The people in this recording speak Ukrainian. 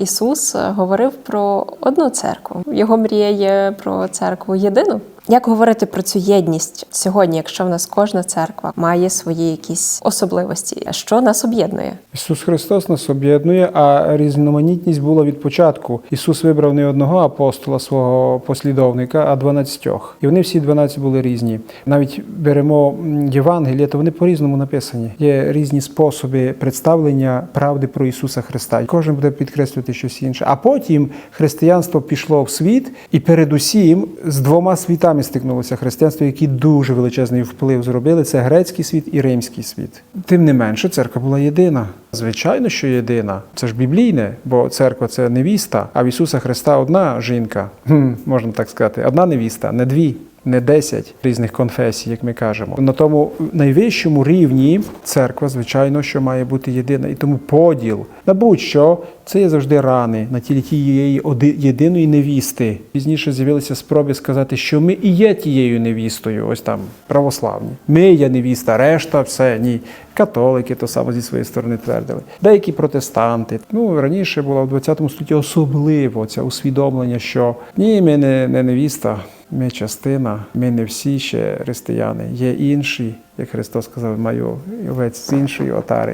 Ісус е, говорив про одну церкву. Його мрія є про церкву єдину. Як говорити про цю єдність сьогодні, якщо в нас кожна церква має свої якісь особливості? Що нас об'єднує? Ісус Христос нас об'єднує, а різноманітність була від початку. Ісус вибрав не одного апостола свого послідовника, а дванадцятьох. І вони всі дванадцять були різні. Навіть беремо Євангелія, то вони по-різному написані. Є різні способи представлення правди про Ісуса Христа. Кожен буде підкреслювати щось інше. А потім християнство пішло в світ, і передусім з двома світами стикнулося християнство, які дуже величезний вплив зробили. Це грецький світ і римський світ. Тим не менше, церква була єдина. Звичайно, що єдина. Це ж біблійне, бо церква це невіста, а в Ісуса Христа одна жінка, Хм, можна так сказати, одна невіста, не дві. Не 10 різних конфесій, як ми кажемо. На тому найвищому рівні церква, звичайно, що має бути єдина. І тому поділ на будь-що це є завжди рани на тілі тієї єдиної невісти. Пізніше з'явилися спроби сказати, що ми і є тією невістою, ось там православні. Ми є невіста, решта все ні. Католики то саме зі своєї сторони твердили. Деякі протестанти. Ну раніше було в 20 столітті особливо це усвідомлення, що ні, ми не, не невіста. Ми частина, ми не всі ще християни. Є інші, як Христос сказав, маю овець з іншої отари.